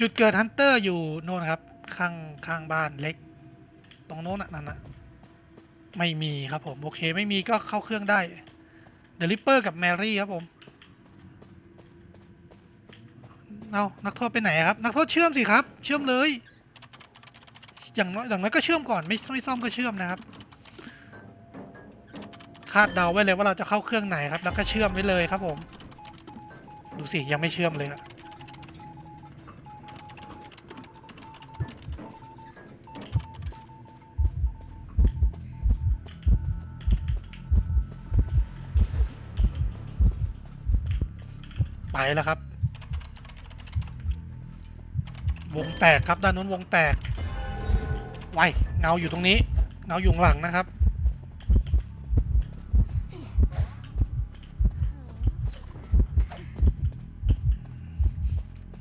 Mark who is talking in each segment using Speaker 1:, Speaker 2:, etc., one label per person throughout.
Speaker 1: จุดเกิดฮันเตอร์อยู่โน่นครับ ข้างข้างบ้านเล็ก ตรงโน้นน่ะนั่นนะไม่มีครับผม โอเค ไม่มีก็เข้าเครื่องได้เดลิเปอร์กับแมรี่ครับผมเอานักโทษไปไหนครับ นักโทษเชื่อมสิครับ เชื่อมเลย อย่างน้อยอย่างน้อยก็เชื่อมก่อนไม่ไม่ซ่อมก็เชื่อมนะครับ คาดเดาไว้เลยว่าเราจะเข้าเครื่องไหนครับ แล้วก็เชื่อมไว้เลยครับผม ดูสิยังไม่เชื่อมเลยอะ ไปแล้วครับ วงแตกครับด้านนู้นวงแตกไวเงาอยู่ตรงนี้ เงาอยู่ข้างหลังนะครับ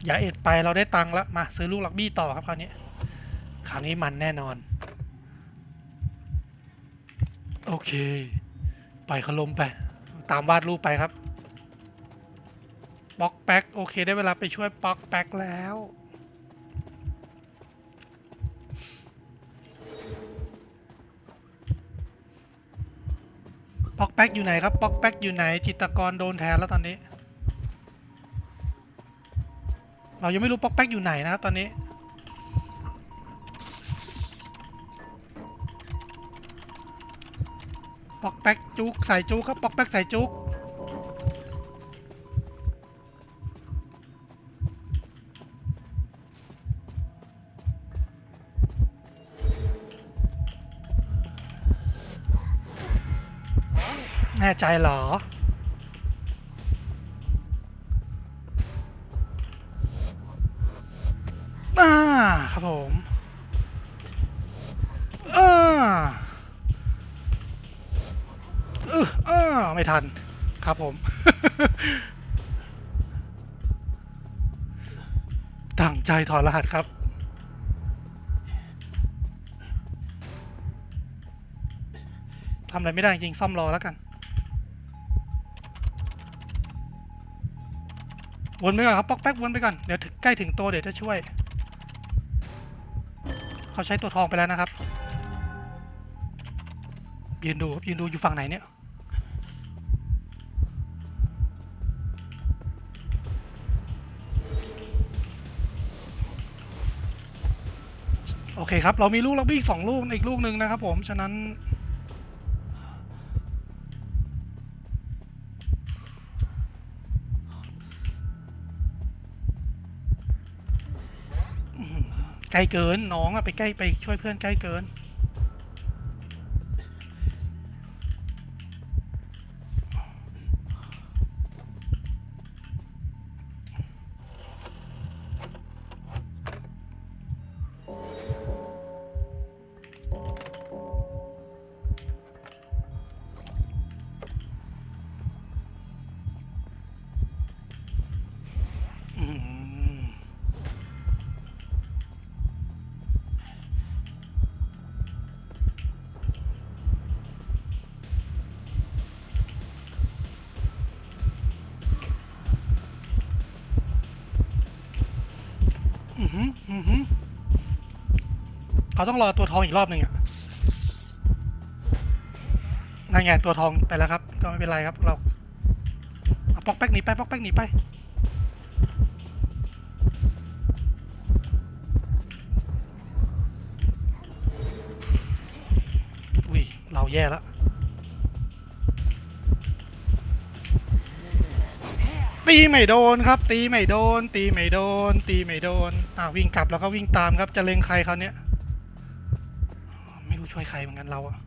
Speaker 1: อย่าเอ็ดไปเราได้ตังค์แล้วมาซื้อลูกลักบี้ต่อครับคราวนี้คราวนี้มันแน่นอน โอเค ไปขลมไป ตามวาดรูปไปครับ ป๊อกแป๊กโอเคได้เวลาไปช่วยป๊อกแป๊กแล้วป๊อกแป๊กอยู่ไหนครับป๊อกแป๊กอยู่ไหน จิตกรโดนแทนแล้วตอนนี้ เรายังไม่รู้ป๊อกแป๊กอยู่ไหนนะครับตอนนี้ป๊อกแป๊กจุกใส่จุกครับป๊อกแป๊กใส่จุก แน่ใจเหรอ อ่า ครับผมอ่าเอออ่าไม่ทัน ครับผมตั้งใจถอดรหัสครับทำอะไรไม่ได้จริงซ่อมรอแล้วกัน วนไปก่อนครับปอกแป๊กวนไปก่อนเดี๋ยวถึงใกล้ถึงตัวเดี๋ยวจะช่วย เขาใช้ตัวทองไปแล้วนะครับ ยืนดูยืนดูอยู่ฝั่งไหนเนี่ยโอเคครับ เรามีลูกลักบี้สองลูกอีกลูกหนึ่งนะครับผม ฉะนั้น ใกล้เกินน้องอะไปใกล้ไปช่วยเพื่อนใกล้เกิน เขาต้องรอตัวทองอีกรอบหนึ่งอะนั่นไงตัวทองไปแล้วครับ ก็ไม่เป็นไรครับเราเอาปอกแป๊กหนีไปปอกแป๊กหนีไปอุ้ยเราแย่แล้วตีไม่โดนครับ ตีไม่โดน ตีไม่โดน ตีไม่โดนอ่าวิ่งกลับแล้วก็วิ่งตามครับจะเล็งใครเขาวเนี้ย รู้ช่วยใครเหมือนกันเราอะ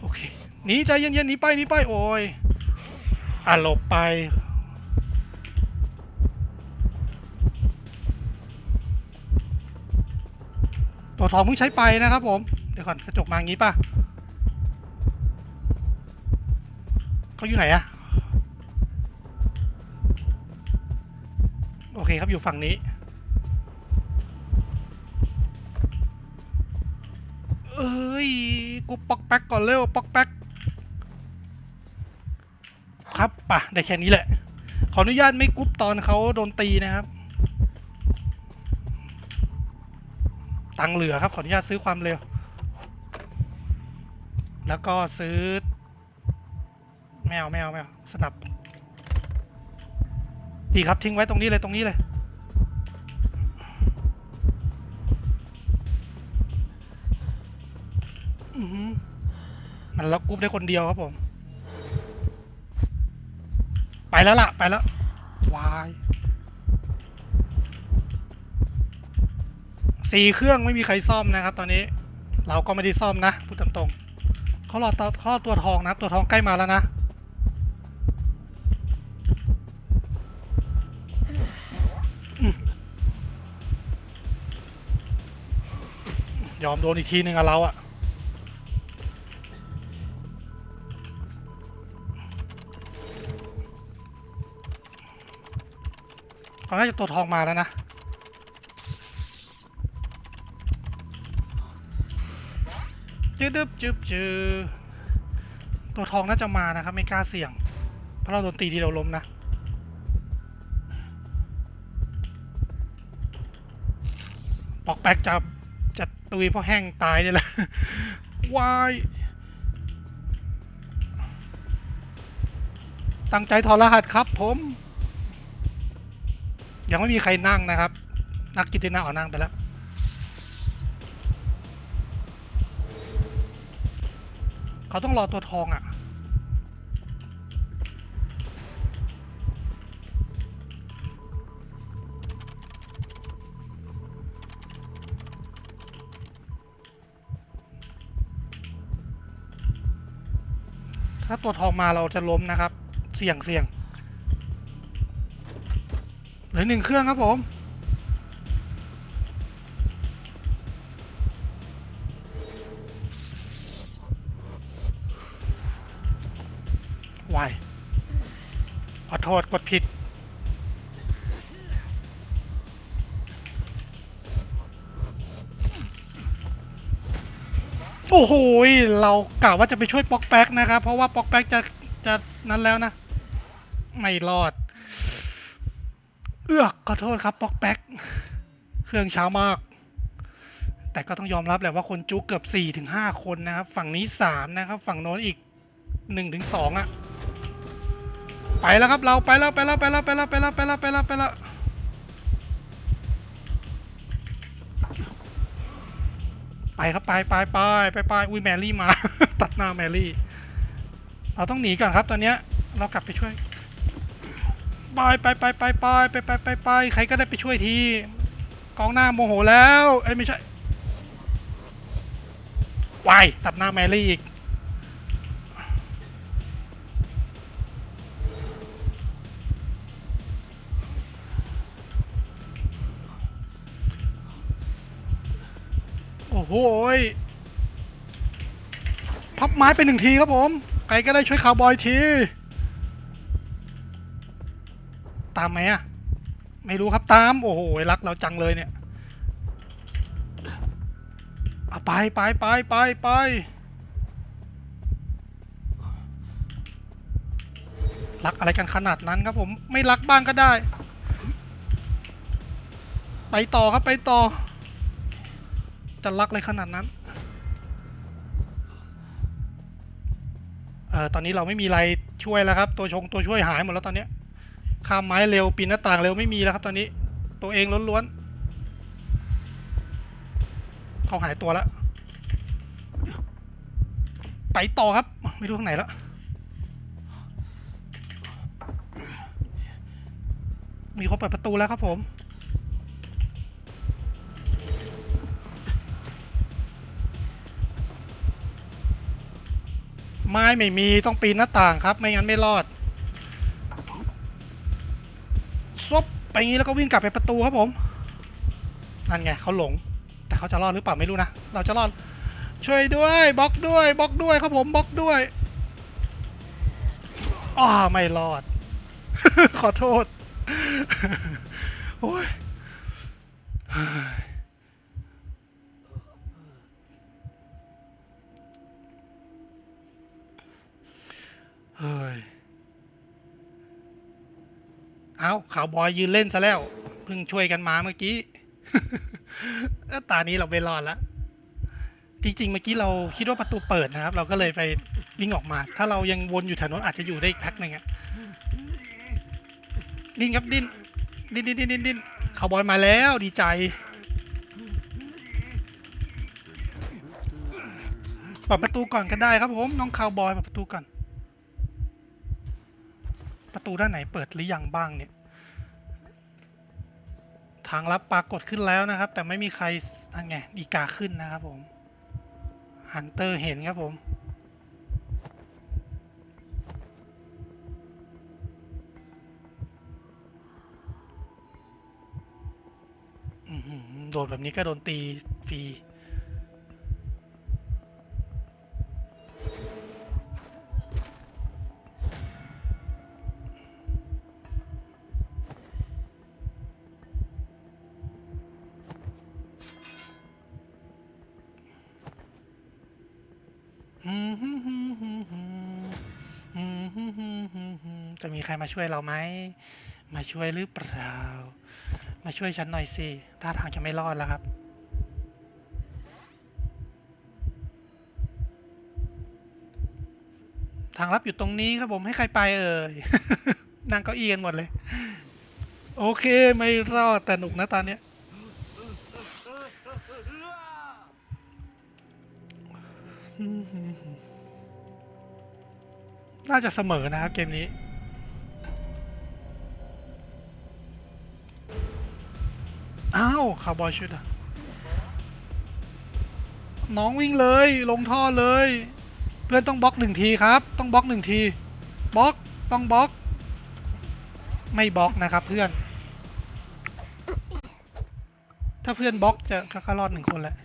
Speaker 1: โอเคหนีใจเย็นๆหนีไปหนีไปโอ้ยอะหลบไปตัวทองเพิ่งใช้ไปนะครับผม เดี๋ยวก่อนกระจกมางี้ป่ะเขาอยู่ไหนอะโอเคครับอยู่ฝั่งนี้ อุ๊ปอกแป๊กก่อนเร็วปอกแป๊กครับป่ะได้แค่นี้แหละ ขออนุญาตไม่กรุ๊บตอนเขาโดนตีนะครับ ตังเหลือครับขออนุญาตซื้อความเร็ว แล้วก็ซื้อ แมวแมวแมวสนับ ดีครับทิ้งไว้ตรงนี้เลยตรงนี้เลย อือหือมันล็อกกรุ๊ปได้คนเดียวครับผม ไปแล้วล่ะ ไปแล้ววายสี่เครื่องไม่มีใครซ่อมนะครับ ตอนนี้ เราก็ไม่ได้ซ่อมนะพูดตามตรงเขารอตัวเขารอตัวทองนะครับ ตัวทองใกล้มาแล้วนะยอมโดนอีกทีหนึ่งอะเราอะ เขาน่าจะตัวทองมาแล้วนะ จืดดึบจึบจือตัวทองน่าจะมานะครับ ไม่กล้าเสี่ยง เพราะเราโดนตีทีเราล้มนะ ปอกแป๊กจะจะตุยเพราะแห้งตายเนี่ยแหละวายตั้งใจถอดรหัสครับผม ยังไม่มีใครนั่งนะครับ นักกิตินาเอานั่งไปแล้วเขาต้องรอตัวทองอะถ้าตัวทองมาเราจะล้มนะครับ เสี่ยงเสี่ยง ลือหนึ่งเครื่องครับผมวายขอโทษ กดผิด โอ้โห เรากะว่าจะไปช่วยป๊อกแป๊กนะครับ เพราะว่าป๊อกแป๊กจะ จะนั้นแล้วนะ ไม่รอด เอือกขอโทษครับปอกแป๊ก เครื่องช้ามาก แต่ก็ต้องยอมรับแหละว่าคนจุกเกือบ4ถึง5คนนะครับ ฝั่งนี้ 3 นะครับ ฝั่งโน้นอีก1ถึง2อะ ไปแล้วครับเราไปแล้วไปแล้วไปแล้วไปแล้วไปแล้วไปแล้วไปแล้วไปแล้วไปครับไปไปไปไปไปอุ้ยแมรี่มา ตัดหน้าแมรี่ เราต้องหนีก่อนครับตอนเนี้ยเรากลับไปช่วย ไปไปไปไปไปไปไปไปไปใครก็ได้ไปช่วยทีกองหน้าโมโหแล้วเอ้ไม่ใช่วายตัดหน้าแมรี่อีกโอ้โหพับไม้ไปหนึ่งทีครับผม ใครก็ได้ช่วยคาวบอยที ตามไหมอะไม่รู้ครับตาม โอ้โหรักเราจังเลยเนี่ยเอาไปไปไปไปไปรักอะไรกันขนาดนั้นครับผมไม่รักบ้างก็ได้ ไปต่อครับไปต่อ จะรักเลยขนาดนั้นเอ่อตอนนี้เราไม่มีอะไรช่วยแล้วครับ ตัวชงตัวช่วยหายหมดแล้วตอนเนี้ย ข้ามไม้เร็วปีนหน้าต่างเร็วไม่มีแล้วครับตอนนี้ ตัวเองล้วนๆเขาหายตัวแล้วไปต่อครับ ไม่รู้ทางไหนแล้วมีคนเปิดประตูแล้วครับผมไม้ไม่มีต้องปีนหน้าต่างครับ ไม่งั้นไม่รอดซบ ไปงี้แล้วก็วิ่งกลับไปประตูครับผม นั่นไงเขาหลง แต่เขาจะรอดหรือเปล่าไม่รู้นะ เราจะรอด ช่วยด้วยบล็อกด้วยบล็อกด้วยครับผมบล็อกด้วยอ้าไม่รอด ขอโทษ โอ้ยเฮ้ย เอาข่าวบอยยืนเล่นซะแล้ว เพิ่งช่วยกันมาเมื่อกี้ตานี้เราไม่รอดละจริงๆเมื่อกี้เราคิดว่าประตูเปิดนะครับ เราก็เลยไปวิ่งออกมา ถ้าเรายังวนอยู่แถวนั้นอาจจะอยู่ได้อีกพ็คหนึ่งอะดิ้นครับดิ้นดิ้นดิ้นดิ้นดิ้นดิ้นคาวบอยมาแล้วดีใจเปิดประตูก่อนก็ได้ครับผมน้องคาวบอยเปิดประตูก่อน ประตูด้านไหนเปิดหรือยังบ้างเนี่ย ทางลับปรากฏขึ้นแล้วนะครับ แต่ไม่มีใครอันไงดีกาขึ้นนะครับผมฮันเตอร์เห็นครับผมโดดแบบนี้ก็โดนตีฟรี จะมีใครมาช่วยเราไหม มาช่วยหรือเปล่า มาช่วยฉันหน่อยสิท่าทางจะไม่รอดแล้วครับ ทางลับอยู่ตรงนี้ครับผมให้ใครไปเอ่ยนั่งเก้าอี้กันหมดเลย โอเคไม่รอดแต่หนุกนะตอนเนี้ย น่าจะเสมอนะครับเกมนี้ อ้าวคาร์บอยชุดอะน้องวิ่งเลยลงท่อเลย เพื่อนต้องบล็อกหนึ่งทีครับ ต้องบล็อกหนึ่งทีบล็อกต้องบล็อก ไม่บล็อกนะครับเพื่อน ถ้าเพื่อนบล็อกจะก็ก็รอดหนึ่งคนแหละ